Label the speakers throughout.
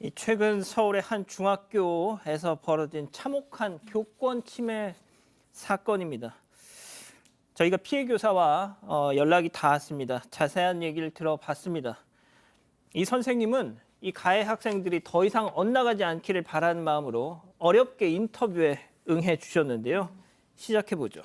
Speaker 1: 이 최근 서울의 한 중학교에서 벌어진 참혹한 교권 침해 사건입니다. 저희가 피해 교사와 어, 연락이 닿았습니다. 자세한 얘기를 들어봤습니다. 이 선생님은 이 가해 학생들이 더 이상 엇나가지 않기를 바라는 마음으로 어렵게 인터뷰에 응해 주셨는데요. 시작해 보죠.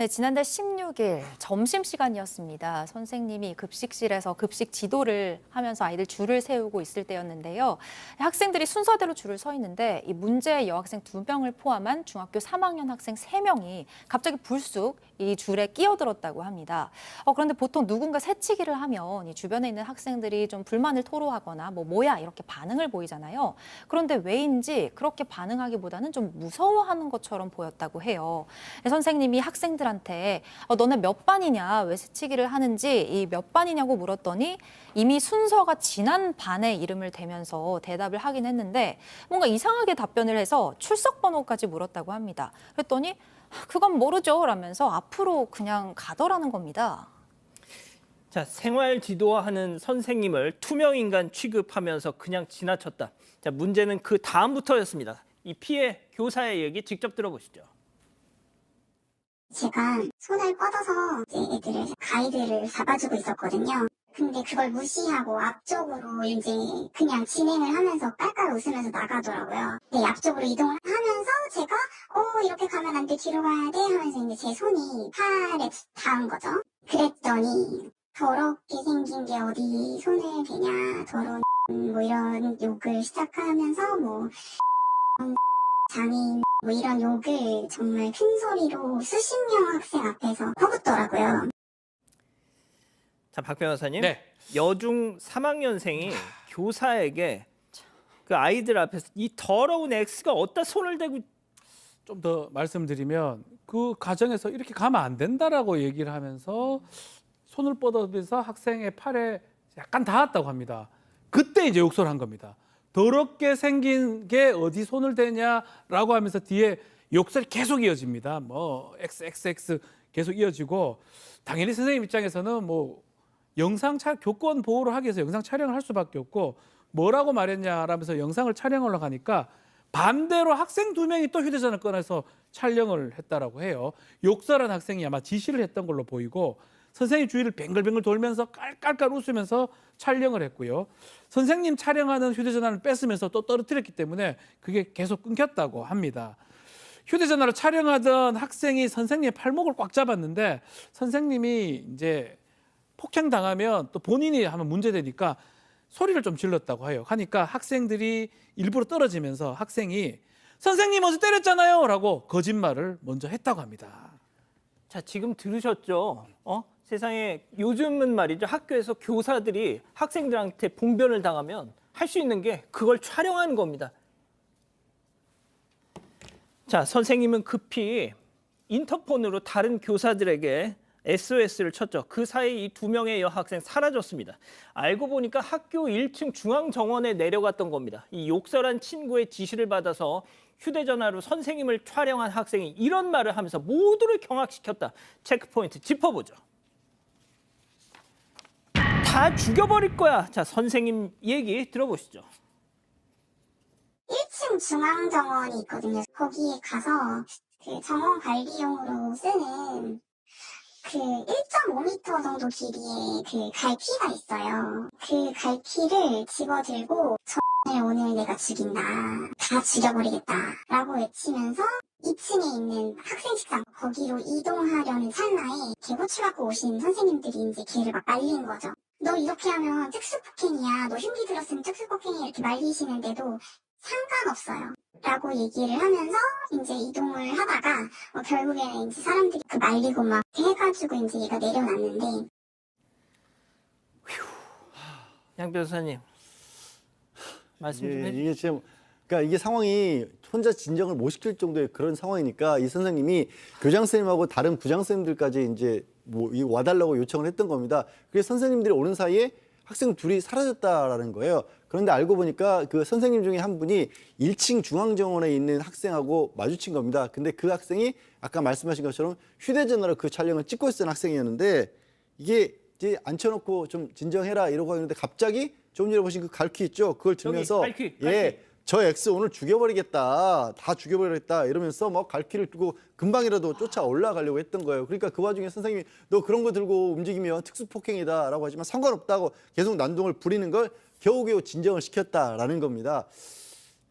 Speaker 2: 네, 지난달 16일 점심시간이었습니다. 선생님이 급식실에서 급식 지도를 하면서 아이들 줄을 세우고 있을 때였는데요. 학생들이 순서대로 줄을 서 있는데 이 문제의 여학생 두명을 포함한 중학교 3학년 학생 세명이 갑자기 불쑥 이 줄에 끼어들었다고 합니다. 어, 그런데 보통 누군가 새치기를 하면 이 주변에 있는 학생들이 좀 불만을 토로하거나 뭐 뭐야 이렇게 반응을 보이잖아요. 그런데 왜인지 그렇게 반응하기보다는 좀 무서워하는 것처럼 보였다고 해요. 선생님이 학생들한테 어, 너네 몇 반이냐 왜 새치기를 하는지 이 몇 반이냐고 물었더니 이미 순서가 지난 반의 이름을 대면서 대답을 하긴 했는데 뭔가 이상하게 답변을 해서 출석 번호까지 물었다고 합니다. 그랬더니 그건 모르죠 라면서 앞으로 그냥 가더라는 겁니다.
Speaker 1: 자, 생활 지도하는 선생님을 투명 인간 취급하면서 그냥 지나쳤다. 자, 문제는 그 다음부터였습니다. 이 피해 교사의 얘기 직접 들어보시죠.
Speaker 3: 제가 손을 뻗어서 이제 애들을 가이드를 잡아주고 있었거든요. 근데 그걸 무시하고 앞쪽으로 이제 그냥 진행을 하면서 깔깔 웃으면서 나가더라고요. 네, 앞쪽으로 이동을 하면서 제가 어 이렇게 가면 안 돼 뒤로 가야 돼 하면서 이제 제 손이 팔에 닿은 거죠. 그랬더니 더럽게 생긴 게 어디 손을 대냐 더러운 뭐 이런 욕을 시작하면서 뭐 장애인 뭐 이런 욕을 정말 큰 소리로 수십 명 학생 앞에서 퍼붓더라고요.
Speaker 1: 자, 박 변호사님.
Speaker 4: 네.
Speaker 1: 여중 3학년생이 교사에게 그 아이들 앞에서 이 더러운 X가 어디다 손을 대고
Speaker 4: 좀 더 말씀드리면 그 가정에서 이렇게 가면 안 된다라고 얘기를 하면서 손을 뻗어면서 학생의 팔에 약간 닿았다고 합니다. 그때 이제 욕설을 한 겁니다. 더럽게 생긴 게 어디 손을 대냐라고 하면서 뒤에 욕설이 계속 이어집니다. 뭐 XXX 계속 이어지고 당연히 선생님 입장에서는 뭐 영상 차 교권 보호를 하기 위해서 영상 촬영을 할 수밖에 없고 뭐라고 말했냐라면서 영상을 촬영하러 가니까 반대로 학생 두 명이 또 휴대전화를 꺼내서 촬영을 했다라고 해요. 욕설한 학생이 아마 지시를 했던 걸로 보이고 선생님 주위를 뱅글뱅글 돌면서 깔깔깔 웃으면서 촬영을 했고요. 선생님 촬영하는 휴대전화를 뺏으면서 또 떨어뜨렸기 때문에 그게 계속 끊겼다고 합니다. 휴대전화로 촬영하던 학생이 선생님의 팔목을 꽉 잡았는데 선생님이 이제 폭행당하면 또 본인이 하면 문제되니까 소리를 좀 질렀다고 해요. 하니까 학생들이 일부러 떨어지면서 학생이 선생님 어제 때렸잖아요 라고 거짓말을 먼저 했다고 합니다.
Speaker 1: 자, 지금 들으셨죠? 어? 세상에 요즘은 말이죠. 학교에서 교사들이 학생들한테 봉변을 당하면 할 수 있는 게 그걸 촬영하는 겁니다. 자, 선생님은 급히 인터폰으로 다른 교사들에게 SOS를 쳤죠. 그 사이 이 두 명의 여학생 사라졌습니다. 알고 보니까 학교 1층 중앙 정원에 내려갔던 겁니다. 이 욕설한 친구의 지시를 받아서 휴대전화로 선생님을 촬영한 학생이 이런 말을 하면서 모두를 경악시켰다. 체크포인트 짚어보죠. 다 죽여버릴 거야. 자, 선생님 얘기 들어보시죠.
Speaker 3: 1층 중앙 정원이 있거든요. 거기에 가서 그 정원 관리용으로 쓰는 그 1.5m 정도 길이의 그 갈피가 있어요. 그 갈피를 집어들고 저를 오늘 내가 죽인다. 다 죽여버리겠다. 라고 외치면서 2층에 있는 학생 식당 거기로 이동하려는 찰나에 개고추 갖고 오신 선생님들이 이제 걔를 막 말린 거죠. 너 이렇게 하면 특수폭행이야. 너 흉기 들었으면 특수폭행이야. 이렇게 말리시는데도 상관없어요. 라고 얘기를 하면서 이제 이동을 하다가 어, 결국에는 이제 사람들이 그 말리고 막 해가지고 이제 얘가 내려놨는데
Speaker 1: 양 변호사님 말씀 좀
Speaker 5: 예,
Speaker 1: 해주세요.
Speaker 5: 이게 지금 그러니까 이게 상황이 혼자 진정을 못 시킬 정도의 그런 상황이니까 이 선생님이 교장 선생님하고 다른 부장 선생님들까지 이제 뭐 이거 와달라고 요청을 했던 겁니다. 그래서 선생님들이 오는 사이에 학생 둘이 사라졌다라는 거예요. 그런데 알고 보니까 그 선생님 중에 한 분이 1층 중앙정원에 있는 학생하고 마주친 겁니다. 근데 그 학생이 아까 말씀하신 것처럼 휴대전화로 그 촬영을 찍고 있었던 학생이었는데 이게 이제 앉혀놓고 좀 진정해라 이러고 있는데 갑자기 조금 전에 보신 그 갈퀴 있죠? 그걸 들면서
Speaker 1: 갈퀴, 갈퀴.
Speaker 5: 예. 저 X 오늘 죽여버리겠다. 다 죽여버리겠다. 이러면서 뭐 갈퀴를 두고 금방이라도 쫓아 올라가려고 했던 거예요. 그러니까 그 와중에 선생님이 너 그런 거 들고 움직이면 특수폭행이다 라고 하지만 상관없다고 계속 난동을 부리는 걸 겨우겨우 진정을 시켰다라는 겁니다.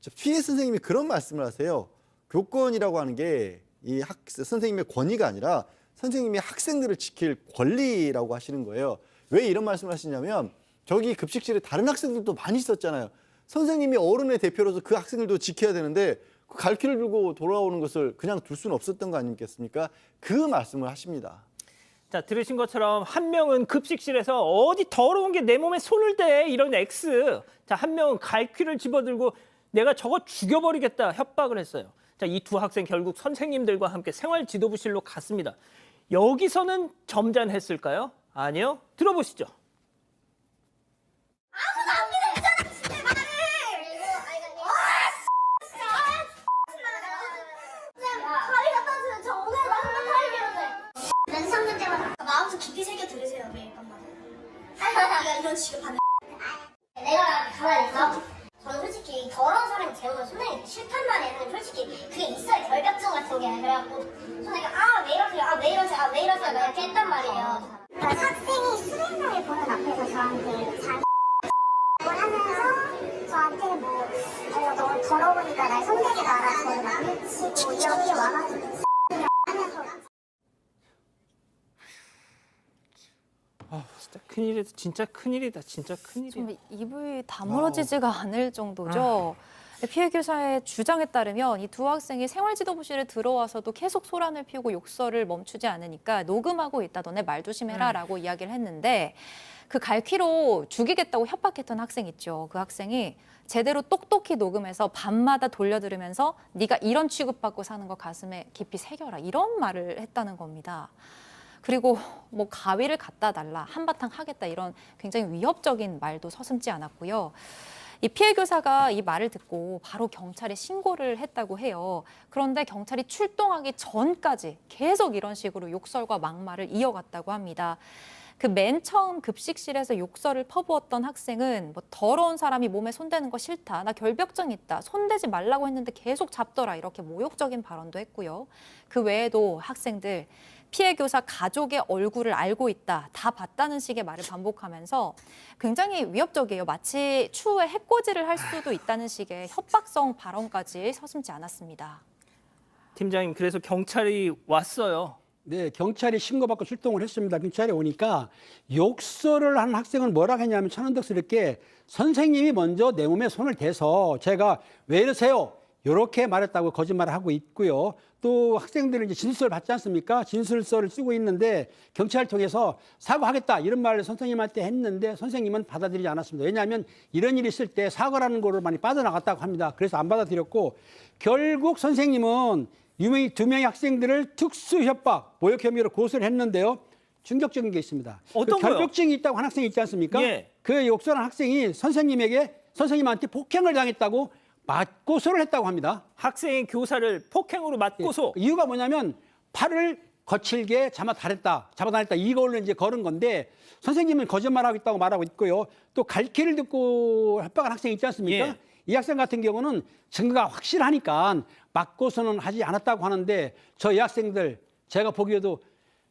Speaker 5: 저 피해 선생님이 그런 말씀을 하세요. 교권이라고 하는 게 이 학 선생님의 권위가 아니라 선생님이 학생들을 지킬 권리라고 하시는 거예요. 왜 이런 말씀을 하시냐면 저기 급식실에 다른 학생들도 많이 있었잖아요. 선생님이 어른의 대표로서 그 학생들도 지켜야 되는데 그 갈퀴를 들고 돌아오는 것을 그냥 둘 수는 없었던 거 아니겠습니까? 그 말씀을 하십니다.
Speaker 1: 자 들으신 것처럼 한 명은 급식실에서 어디 더러운 게 내 몸에 손을 대 이런 X. 자 한 명은 갈퀴를 집어들고 내가 저거 죽여버리겠다 협박을 했어요. 자 이 두 학생 결국 선생님들과 함께 생활 지도부실로 갔습니다. 여기서는 점잖했을까요? 아니요. 들어보시죠.
Speaker 6: 가위 갖다 주면 저 오늘 완전 가위 배웠네. 연상전 때마다 마음속 깊이 새겨 들으세요 매일 밤마다. 내가 이런 취급하는. 내가 가만히 있어. 저는 솔직히 더러운 사람이 재우면 손님이 싫단 말이에요. 솔직히 그게 있어야 결벽증 같은 게 그래갖고 손님이 아왜 이러세요? 아 왜 이러세요? 아 왜 이러세요? 나 이렇게 했단 말이에요.
Speaker 3: 그러니까 학생이 수행을 보는 앞에서 저한테 자기 하면서 저한테 뭐 어, 너 더러우니까 날 손대지 저를 막 밀치고 여기 와가지고 하면서
Speaker 1: 진짜 큰일이다. 진짜 큰일이다. 진짜 큰일이야.
Speaker 2: 좀 입이 다물어지지가 않을 정도죠. 피해 교사의 주장에 따르면 이 두 학생이 생활지도부실에 들어와서도 계속 소란을 피우고 욕설을 멈추지 않으니까 녹음하고 있다 너네 말 조심해라라고 이야기를 했는데 그 갈퀴로 죽이겠다고 협박했던 학생 있죠. 그 학생이 제대로 똑똑히 녹음해서 밤마다 돌려 들으면서 네가 이런 취급받고 사는 거 가슴에 깊이 새겨라 이런 말을 했다는 겁니다. 그리고 뭐 가위를 갖다 달라 한바탕 하겠다 이런 굉장히 위협적인 말도 서슴지 않았고요. 이 피해 교사가 이 말을 듣고 바로 경찰에 신고를 했다고 해요. 그런데 경찰이 출동하기 전까지 계속 이런 식으로 욕설과 막말을 이어갔다고 합니다. 그 맨 처음 급식실에서 욕설을 퍼부었던 학생은 뭐 더러운 사람이 몸에 손대는 거 싫다. 나 결벽증 있다. 손대지 말라고 했는데 계속 잡더라. 이렇게 모욕적인 발언도 했고요. 그 외에도 학생들 피해 교사 가족의 얼굴을 알고 있다. 다 봤다는 식의 말을 반복하면서 굉장히 위협적이에요. 마치 추후에 해코지를 할 수도 있다는 식의 협박성 발언까지 서슴지 않았습니다.
Speaker 1: 팀장님 그래서 경찰이 왔어요.
Speaker 7: 네, 경찰이 신고받고 출동을 했습니다. 경찰이 오니까 욕설을 한 학생은 뭐라 했냐면 천연덕스럽게 선생님이 먼저 내 몸에 손을 대서 제가 왜 이러세요? 이렇게 말했다고 거짓말을 하고 있고요. 또 학생들은 이제 진술을 받지 않습니까? 진술서를 쓰고 있는데 경찰을 통해서 사과하겠다 이런 말을 선생님한테 했는데 선생님은 받아들이지 않았습니다. 왜냐하면 이런 일이 있을 때 사과라는 거를 많이 빠져나갔다고 합니다. 그래서 안 받아들였고 결국 선생님은 유명히 두 명의 학생들을 특수 협박, 모욕 혐의로 고소를 했는데요. 충격적인 게 있습니다.
Speaker 1: 어떤
Speaker 7: 그? 결벽증이 있다고 한 학생이 있지 않습니까?
Speaker 1: 예.
Speaker 7: 그 욕설한 학생이 선생님에게 선생님한테 폭행을 당했다고 맞고소를 했다고 합니다.
Speaker 1: 학생이 교사를 폭행으로 맞고소.
Speaker 7: 예. 이유가 뭐냐면 팔을 거칠게 잡아다녔다, 잡아다녔다 이걸로 이제 걸은 건데 선생님은 거짓말하고 있다고 말하고 있고요. 또 갈퀴를 듣고 협박한 학생 있지 않습니까?
Speaker 1: 예.
Speaker 7: 이 학생 같은 경우는 증거가 확실하니까 맞고서는 하지 않았다고 하는데 저이 학생들 제가 보기에도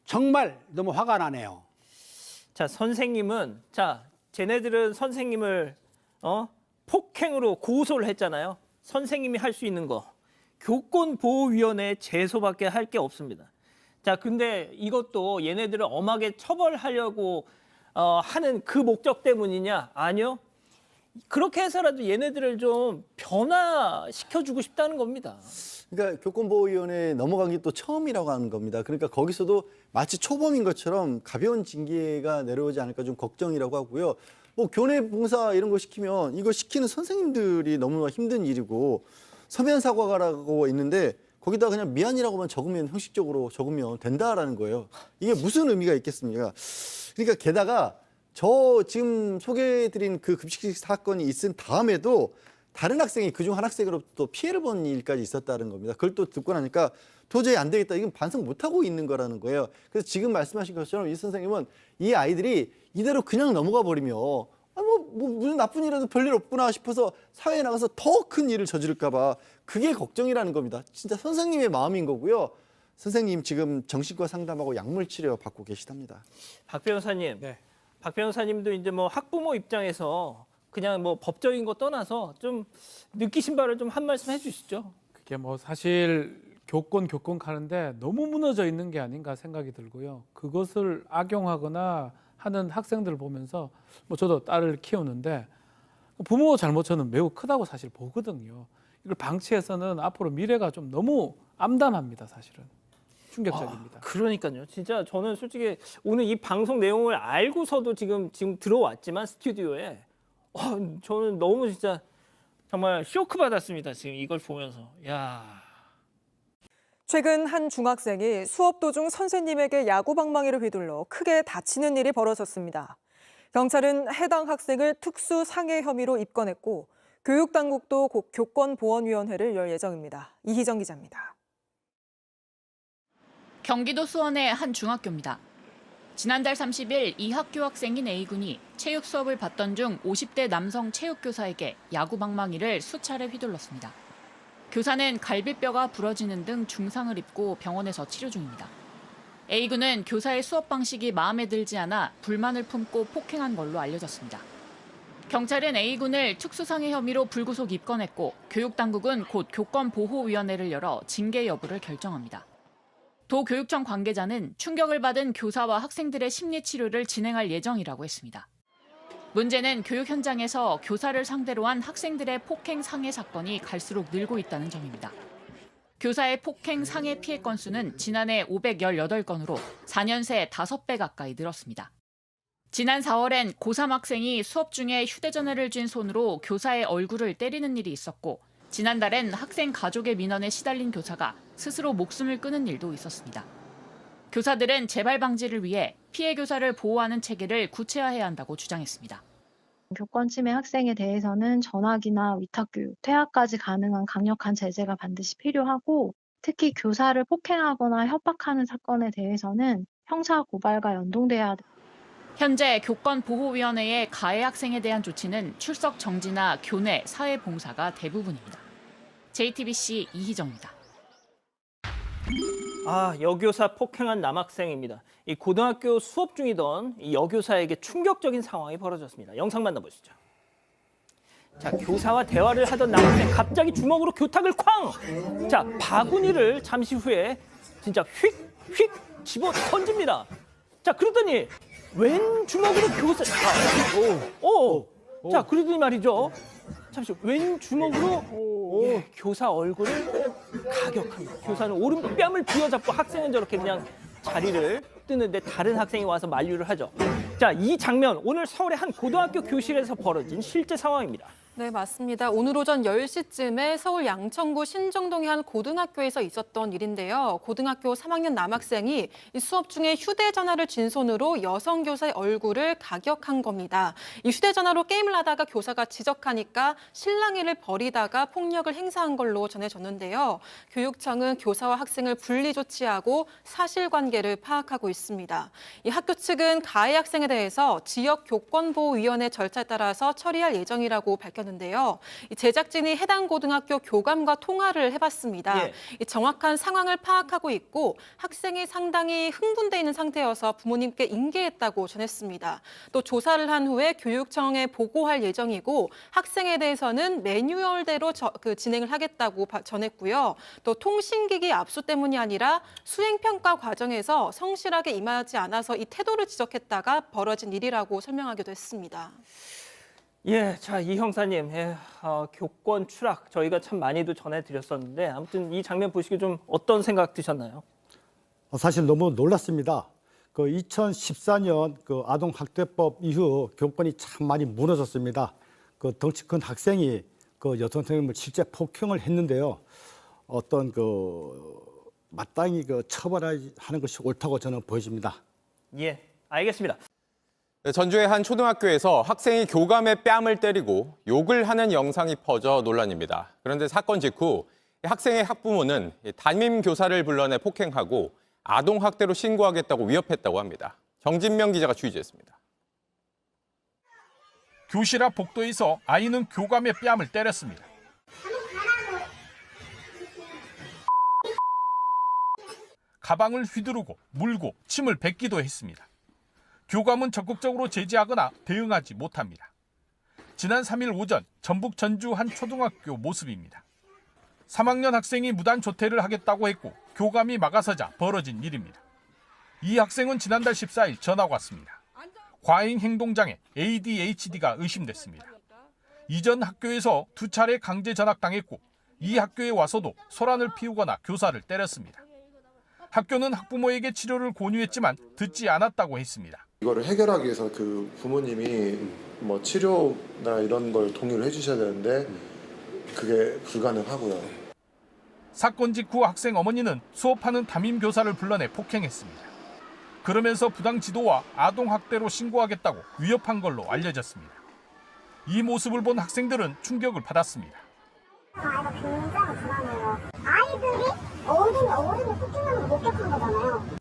Speaker 7: 정말 너무 화가 나네요.
Speaker 1: 자 선생님은 자 쟤네들은 선생님을 어 폭행으로 고소를 했잖아요. 선생님이 할 수 있는 거 교권보호위원회 제소밖에 할 게 없습니다. 자 근데 이것도 얘네들을 엄하게 처벌하려고 어, 하는 그 목적 때문이냐? 아니요. 그렇게 해서라도 얘네들을 좀 변화시켜주고 싶다는 겁니다.
Speaker 5: 그러니까 교권보호위원회에 넘어간 게 또 처음이라고 하는 겁니다. 그러니까 거기서도 마치 초범인 것처럼 가벼운 징계가 내려오지 않을까 좀 걱정이라고 하고요. 뭐 교내 봉사 이런 거 시키면 이거 시키는 선생님들이 너무나 힘든 일이고 서면 사과가라고 있는데 거기다 그냥 미안이라고만 적으면 형식적으로 적으면 된다라는 거예요. 이게 무슨 의미가 있겠습니까? 그러니까 게다가 저 지금 소개해드린 그 급식 사건이 있은 다음에도 다른 학생이 그중 한 학생으로부터 피해를 본 일까지 있었다는 겁니다. 그걸 또 듣고 나니까 도저히 안 되겠다. 이건 반성 못 하고 있는 거라는 거예요. 그래서 지금 말씀하신 것처럼 이 선생님은 이 아이들이 이대로 그냥 넘어가 버리면 아, 뭐 뭐 무슨 나쁜 일이라도 별일 없구나 싶어서 사회에 나가서 더 큰 일을 저지를까 봐 그게 걱정이라는 겁니다. 진짜 선생님의 마음인 거고요. 선생님 지금 정신과 상담하고 약물 치료 받고 계시답니다.
Speaker 1: 박 변호사님,
Speaker 4: 네.
Speaker 1: 박 변호사님도 이제 뭐 학부모 입장에서 그냥 뭐 법적인 거 떠나서 좀 느끼신 바를 좀 한 말씀 해주시죠.
Speaker 4: 그게 뭐 사실 교권 교권 가는데 너무 무너져 있는 게 아닌가 생각이 들고요. 그것을 악용하거나 하는 학생들 을 보면서 뭐 저도 딸을 키우는데 부모 잘못 저는 매우 크다고 사실 보거든요. 이걸 방치해서는 앞으로 미래가 좀 너무 암담합니다, 사실은. 충격적입니다.
Speaker 1: 아, 그러니까요. 진짜 저는 솔직히 오늘 이 방송 내용을 알고서도 지금 지금 들어왔지만 스튜디오에 어, 저는 너무 진짜 정말 쇼크 받았습니다. 지금 이걸 보면서 야.
Speaker 8: 최근 한 중학생이 수업 도중 선생님에게 야구 방망이를 휘둘러 크게 다치는 일이 벌어졌습니다. 경찰은 해당 학생을 특수 상해 혐의로 입건했고 교육당국도 곧 교권보원위원회를 열 예정입니다. 이희정 기자입니다.
Speaker 9: 경기도 수원의 한 중학교입니다. 지난달 30일 이 학교 학생인 A군이 체육 수업을 받던 중 50대 남성 체육교사에게 야구 방망이를 수차례 휘둘렀습니다. 교사는 갈비뼈가 부러지는 등 중상을 입고 병원에서 치료 중입니다. A군은 교사의 수업 방식이 마음에 들지 않아 불만을 품고 폭행한 걸로 알려졌습니다. 경찰은 A군을 특수상해 혐의로 불구속 입건했고 교육당국은 곧 교권보호위원회를 열어 징계 여부를 결정합니다. 도 교육청 관계자는 충격을 받은 교사와 학생들의 심리 치료를 진행할 예정이라고 했습니다. 문제는 교육 현장에서 교사를 상대로 한 학생들의 폭행 상해 사건이 갈수록 늘고 있다는 점입니다. 교사의 폭행 상해 피해 건수는 지난해 518건으로 4년 새 5배 가까이 늘었습니다. 지난 4월엔 고3 학생이 수업 중에 휴대전화를 쥔 손으로 교사의 얼굴을 때리는 일이 있었고 지난달엔 학생 가족의 민원에 시달린 교사가 스스로 목숨을 끊은 일도 있었습니다. 교사들은 재발 방지를 위해 피해 교사를 보호하는 체계를 구체화해야 한다고 주장했습니다.
Speaker 10: 교권 침해 학생에 대해서는 전학이나 위탁교육, 퇴학까지 가능한 강력한 제재가 반드시 필요하고 특히 교사를 폭행하거나 협박하는 사건에 대해서는 형사 고발과 연동돼야
Speaker 9: 현재 교권보호위원회의 가해 학생에 대한 조치는 출석 정지나 교내, 사회봉사가 대부분입니다. JTBC 이희정입니다.
Speaker 1: 아, 여교사 폭행한 남학생입니다. 이 고등학교 수업 중이던 이 여교사에게 충격적인 상황이 벌어졌습니다. 영상 만나보시죠. 자, 교사와 대화를 하던 남학생 갑자기 주먹으로 교탁을 쾅! 자, 바구니를 잠시 후에 진짜 휙 휙 집어 던집니다. 자, 그러더니 왼 주먹으로 교사 아, 오, 오. 자, 그러더니 말이죠. 잠시 왼 주먹으로 예, 교사 얼굴을 가격합니다. 교사는 오른뺨을 부여잡고 학생은 저렇게 그냥 자리를 뜨는데 다른 학생이 와서 만류를 하죠. 자, 이 장면 오늘 서울의 한 고등학교 교실에서 벌어진 실제 상황입니다.
Speaker 8: 네, 맞습니다. 오늘 오전 10시쯤에 서울 양천구 신정동의 한 고등학교에서 있었던 일인데요. 고등학교 3학년 남학생이 이 수업 중에 휴대전화를 쥔 손으로 여성 교사의 얼굴을 가격한 겁니다. 이 휴대전화로 게임을 하다가 교사가 지적하니까 실랑이를 벌이다가 폭력을 행사한 걸로 전해졌는데요. 교육청은 교사와 학생을 분리 조치하고 사실관계를 파악하고 있습니다. 이 학교 측은 가해 학생에 대해서 지역 교권보호위원회 절차에 따라서 처리할 예정이라고 밝혔는데요. 이 제작진이 해당 고등학교 교감과 통화를 해봤습니다.
Speaker 1: 예.
Speaker 8: 이 정확한 상황을 파악하고 있고 학생이 상당히 흥분돼 있는 상태여서 부모님께 인계했다고 전했습니다. 또 조사를 한 후에 교육청에 보고할 예정이고 학생에 대해서는 매뉴얼대로 저- 그 진행을 하겠다고 바- 전했고요. 또 통신기기 압수 때문이 아니라 수행평가 과정에서 성실하게 임하지 않아서 이 태도를 지적했다가 벌어진 일이라고 설명하기도 했습니다.
Speaker 1: 예, 자, 이 형사님, 예, 어, 교권 추락 저희가 참 많이도 전해드렸었는데 아무튼 이 장면 보시기 좀 어떤 생각 드셨나요?
Speaker 11: 어, 사실 너무 놀랐습니다. 그 2014년 그 아동 학대법 이후 교권이 참 많이 무너졌습니다. 그 덩치 큰 학생이 그 여성 선생님을 실제 폭행을 했는데요. 어떤 그 마땅히 그 처벌하는 것이 옳다고 저는 보여집니다.
Speaker 1: 예, 알겠습니다.
Speaker 12: 네, 전주의 한 초등학교에서 학생이 교감의 뺨을 때리고 욕을 하는 영상이 퍼져 논란입니다. 그런데 사건 직후 학생의 학부모는 담임 교사를 불러내 폭행하고 아동 학대로 신고하겠다고 위협했다고 합니다. 정진명 기자가 취재했습니다.
Speaker 13: 교실 앞 복도에서 아이는 교감의 뺨을 때렸습니다. 가방을 휘두르고 물고 침을 뱉기도 했습니다. 교감은 적극적으로 제지하거나 대응하지 못합니다. 지난 3일 오전 전북 전주 한 초등학교 모습입니다. 3학년 학생이 무단 조퇴를 하겠다고 했고 교감이 막아서자 벌어진 일입니다. 이 학생은 지난달 14일 전화가 왔습니다. 과잉 행동장애 ADHD가 의심됐습니다. 이전 학교에서 두 차례 강제 전학당했고 이 학교에 와서도 소란을 피우거나 교사를 때렸습니다. 학교는 학부모에게 치료를 권유했지만 듣지 않았다고 했습니다.
Speaker 14: 이거를 해결하기 위해서 그 부모님이 뭐 치료나 이런 걸 동의를 해주셔야 되는데 그게 불가능하고요.
Speaker 13: 사건 직후 학생 어머니는 수업하는 담임 교사를 불러내 폭행했습니다. 그러면서 부당 지도와 아동 학대로 신고하겠다고 위협한 걸로 알려졌습니다. 이 모습을 본 학생들은 충격을 받았습니다.
Speaker 3: 아이가 굉장히 불안해요. 아이들이 어른이 어른이 폭행하는 거 목격한 거잖아요.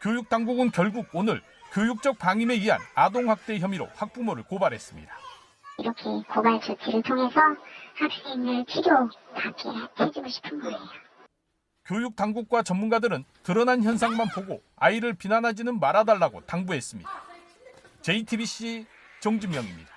Speaker 13: 교육 당국은 결국 오늘 교육적 방임에 의한 아동 학대 혐의로 학부모를 고발했습니다.
Speaker 3: 이렇게 고발 조치를 통해서 학생을 치료받게 해주고 싶은 거예요.
Speaker 13: 교육 당국과 전문가들은 드러난 현상만 보고 아이를 비난하지는 말아달라고 당부했습니다. JTBC 정진명입니다.